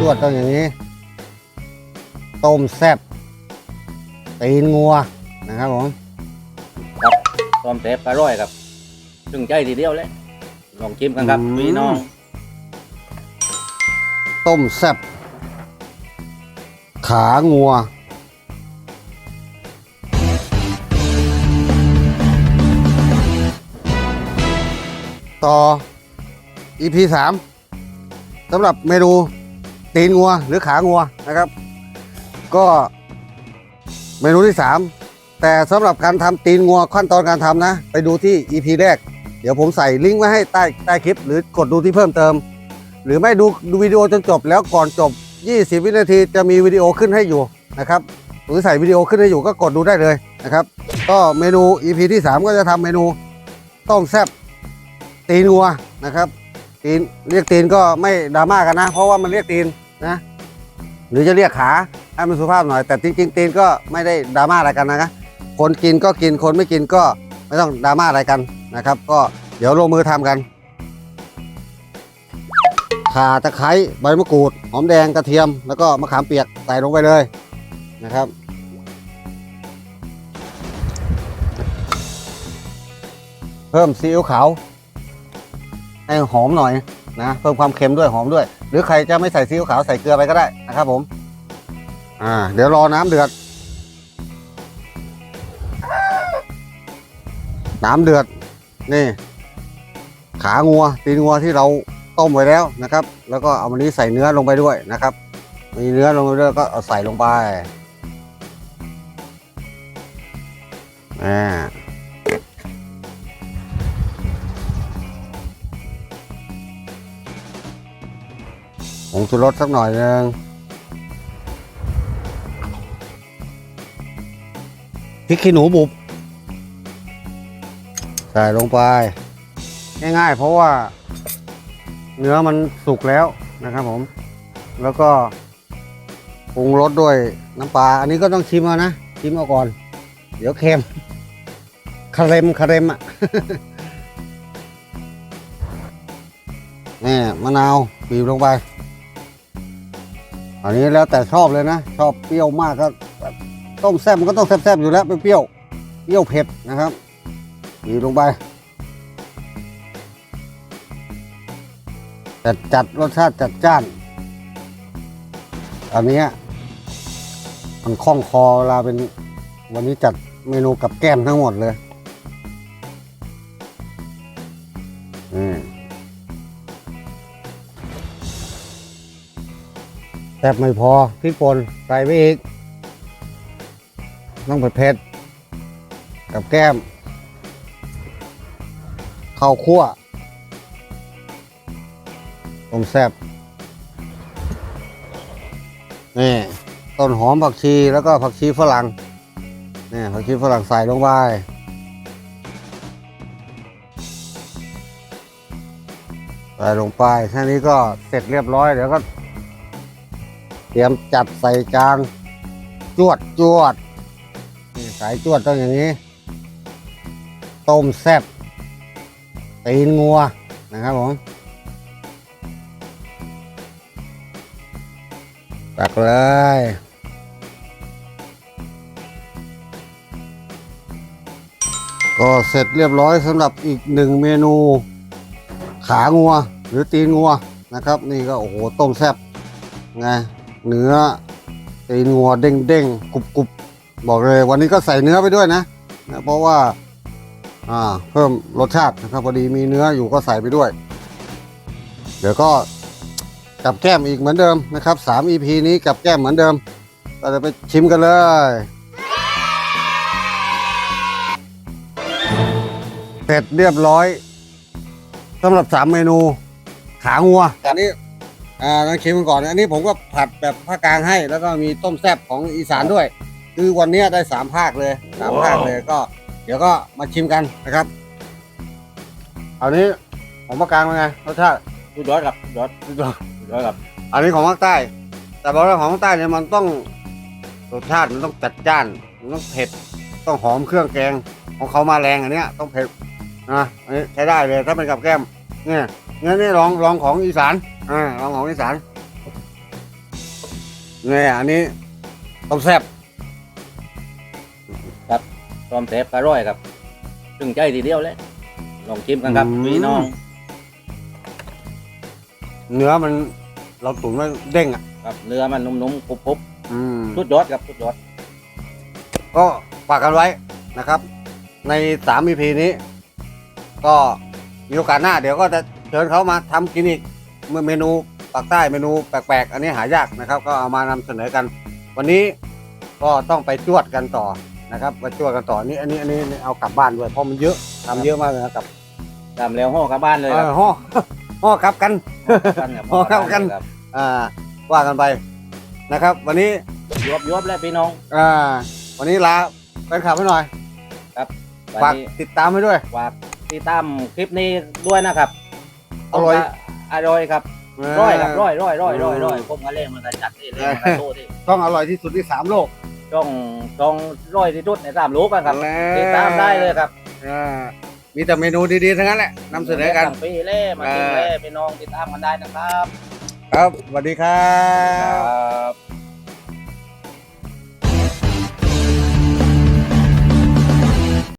จวดต้องอย่างนี้ ต้มแซ่บตีนงัวนะครับผมครับต้มแซ่บอร่อยครับถึงใจทีเดียวเลยลองชิมกันครับพี่น้อง ต้มแซ่บขางัวต่อ EP สามสำหรับเมนู ตีนงัวหรือขางัวนะครับ ก็เมนูที่สามแต่สำหรับการทำตีนงัวขั้นตอนการทำนะ ไปดูที่ EP แรก เดี๋ยวผมใส่ลิงก์ไว้ให้ใต้ใต้คลิป หรือกดดูที่เพิ่มเติม หรือไม่ดูดูวิดีโอจนจบแล้วก่อนจบ 20 วินาทีจะมีวิดีโอขึ้นให้อยู่นะครับหรือใส่วิดีโอขึ้นให้อยู่ก็กดดูได้เลยนะครับ ก็เมนู EP ที่ 3 ก็จะทำเมนูต้มแซ่บตีนงัวนะครับตีนเรียกตีนก็ไม่ดราม่ากันนะ เพราะว่ามันเรียกตีน นะ หรือจะเรียกขาให้มันสุภาพหน่อย แต่จริงๆตีนก็ไม่ได้ดราม่าอะไรกันนะคนกินก็กินคนไม่กินก็ไม่ต้องดราม่าอะไรกันนะครับ ก็เดี๋ยวลงมือทำกันข่าตะไคร้ใบมะกรูด หอมแดงกระเทียม แล้วก็มะขามเปียกใส่ลงไปเลยนะครับเพิ่มซีอิ๊วขาวให้หอมหน่อย นะเพิ่มความเค็มด้วยหอมด้วย หรือใครจะไม่ใส่ซีอิ๊วขาวใส่เกลือไปก็ได้นะครับผมอ่าเดี๋ยวรอน้ำเดือด น้ำเดือดนี่ขางัวตีนงัวที่เราต้มไว้แล้วนะครับ แล้วก็เอาวันนี้ใส่เนื้อลงไปด้วยนะครับ มีเนื้อลงไปด้วยก็เอาใส่ลงไปอ่า ผงชูรสสักหน่อยนึงพริกขี้หนูบุบใส่ลงไป ง่ายๆ เพราะว่าเนื้อมันสุกแล้วนะครับผม แล้วก็ปรุงรสด้วยน้ำปลา อันนี้ก็ต้องชิมเอานะ ชิมเอาก่อน เดี๋ยวเค็มคาเรมคาเรมอะนี่มะนาวบีบลงไป อันนี้แล้วแต่ชอบเลยนะ ชอบเปรี้ยวมากก็ต้มแซ่บมันก็ต้องแซ่บๆอยู่แล้วเปรี้ยวเปรี้ยวเผ็ดนะครับบีลงไปจัดจัดรสชาติจัดจ้าน อันนี้มันคล่องคอเวลาเป็นวันนี้จัดเมนูกับแก้มทั้งหมดเลย แซ่บไม่พอพริกป่นใส่ไปอีก ต้องเผ็ดเผ็ดกับแก้มข้าวคั่วต้มแซ่บนี่ต้นหอมผักชีแล้วก็ผักชีฝรั่งนี่ผักชีฝรั่งใส่ลงไปใส่ลงไปแค่นี้ก็เสร็จเรียบร้อยเดี๋ยวก็ เตรียมจัดใส่จานจวดจวดนี่สายจวดต้องอย่างนี้ ต้มแซ่บตีนงัวนะครับผมตักเลยก็เสร็จเรียบร้อยสำหรับอีกหนึ่งเมนู ขางัว หรือตีนงัวนะครับ นี่ก็โอ้โหต้มแซ่บไง เนื้อตีนงัวเด้งเด้งๆกรุบกรุบบอกเลยวันนี้ก็ใส่เนื้อไปด้วยนะนะเพราะว่าอ่าเพิ่มรสชาตินะครับพอดีมีเนื้ออยู่ก็ใส่ไปด้วย เดี๋ยวก็กับแก้มอีกเหมือนเดิมนะครับ3 EP นี้กับแก้มเหมือนเดิมก็จะไปชิมกันเลยเสร็จเรียบร้อยสำหรับ 3 เมนู ขางัวอันนี้ อ่าต้องชิมกันก่อน อันนี้ผมก็ผัดแบบภาคกลางให้ แล้วก็มีต้มแซ่บของอีสานด้วย คือวันนี้ได้3ภาคเลยสามภาคเลยก็ เดี๋ยวก็มาชิมกันนะครับเอานี้ของภาคกลางเป็นไงรสชาติสุดยอดครับสุดยอดสุดยอดครับ อันนี้ของภาคใต้ แต่บอกว่าของภาคใต้เนี่ยมันต้องรสชาติมันต้องจัดจ้านมันต้องเผ็ดต้องหอมเครื่องแกงของเขามาแรงอันเนี้ยต้องเผ็ดนะอันนี้ใช้ได้เลยถ้าเป็นกับแก้มเนี่ยงั้นนี่ลองลองของอีสาน อ่าลองของอีสานเนี่ยอันนี้ต้มแซ่บต้มแซ่บอร่อยครับถึงใจทีเดียวเลยลองชิมกันครับพี่น้องเนื้อมันเราตุ๋นไว้เด้งอะ ครับเนื้อมันนุ่มๆกรุบอืม ๆสุดยอดครับสุดยอด ก็ฝากกันไว้นะครับ ในสาม EP นี้ ก็มีโอกาสหน้า เดี๋ยวก็จะเชิญเขามาทำกินอีก เมื่อเมนูปากใต้เมนูแปลกๆ อันนี้หายากนะครับ ก็เอามานำเสนอกัน วันนี้ก็ต้องไปจวดกันต่อนะครับไปจวดกันต่อนี่อันนี้อันนี้เอากลับบ้านด้วยเพราะมันเยอะทำเยอะมากเลยนะครับตามแล้วห่อกลับบ้านเลยเอครัอบห่อห่อกลับกันกันครับห่อกลับกันครับอ่าว่ากันไปนะครับ วันนี้ยวบยวบแล้วพี่น้อง อ่า วันนี้ลาแฟนคลับให้หน่อยวันฝากนี้ติดตามให้ด้วย ฝากติดตามคลิปนี้ด้วยนะครับอร่อย อร่อยครับร้อยครับร้อยร้อยร้อยร้อยร้อยผมก็เล่นมันก็จัดที่เล่นมันก็โตที่ต้องอร่อยที่สุดที่สามโลกต้องต้องร้อยที่สุดในสามโลกอะครับแล้วติดตามได้เลยครับอ่ามีแต่เมนูดีๆทั้งนั้นแหละนำเสนอกันทั้งปีเล่มาอ่ากินเล่พี่น้องติดตามกันได้นะครับ ครับสวัสดีครัครับบ